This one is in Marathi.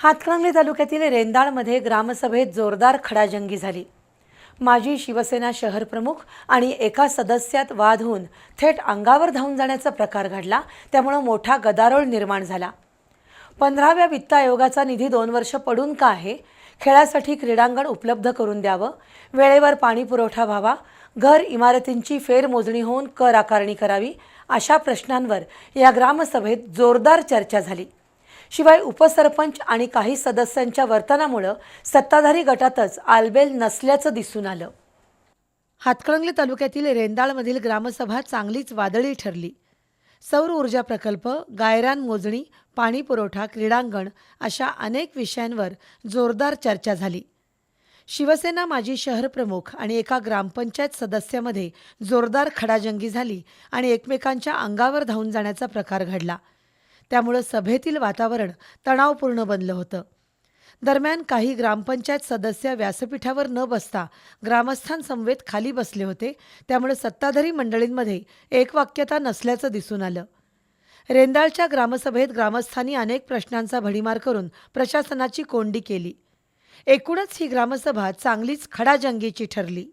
हातकणंगले तालुक्यातील रेंदाळमध्ये ग्रामसभेत जोरदार खडाजंगी झाली. माजी शिवसेना शहर प्रमुख आणि एका सदस्यात वाद होऊन थेट अंगावर धावून जाण्याचा प्रकार घडला त्यामुळं मोठा गदारोळ निर्माण झाला. पंधराव्या वित्त आयोगाचा निधी दोन वर्ष पडून का आहे खेळासाठी क्रीडांगण उपलब्ध करून द्यावं वेळेवर पाणी पुरवठा व्हावा घर इमारतींची फेरमोजणी होऊन कर आकारणी करावी अशा प्रश्नांवर या ग्रामसभेत जोरदार चर्चा झाली. शिवाय उपसरपंच आणि काही सदस्यांच्या वर्तनामुळं सत्ताधारी गटातच आलबेल नसल्याचं दिसून आलं. हातकणंगले तालुक्यातील रेंदाळमधील ग्रामसभा चांगलीच वादळी ठरली. सौर ऊर्जा प्रकल्प गायरान मोजणी पाणी पुरवठा क्रीडांगण अशा अनेक विषयांवर जोरदार चर्चा झाली. शिवसेना माजी शहर प्रमुख आणि एका ग्रामपंचायत सदस्यामध्ये जोरदार खडाजंगी झाली आणि एकमेकांच्या अंगावर धावून जाण्याचा प्रकार घडला. त्यामुळं सभेतील वातावरण तणावपूर्ण बनलं होतं. दरम्यान काही ग्रामपंचायत सदस्य व्यासपीठावर न बसता ग्रामस्थांसमवेत खाली बसले होते. त्यामुळे सत्ताधारी मंडळींमध्ये एकवाक्यता नसल्याचं दिसून आलं. रेंदाळच्या ग्रामसभेत ग्रामस्थांनी अनेक प्रश्नांचा भडीमार करून प्रशासनाची कोंडी केली. एकूणच ही ग्रामसभा चांगलीच खडाजंगीची ठरली.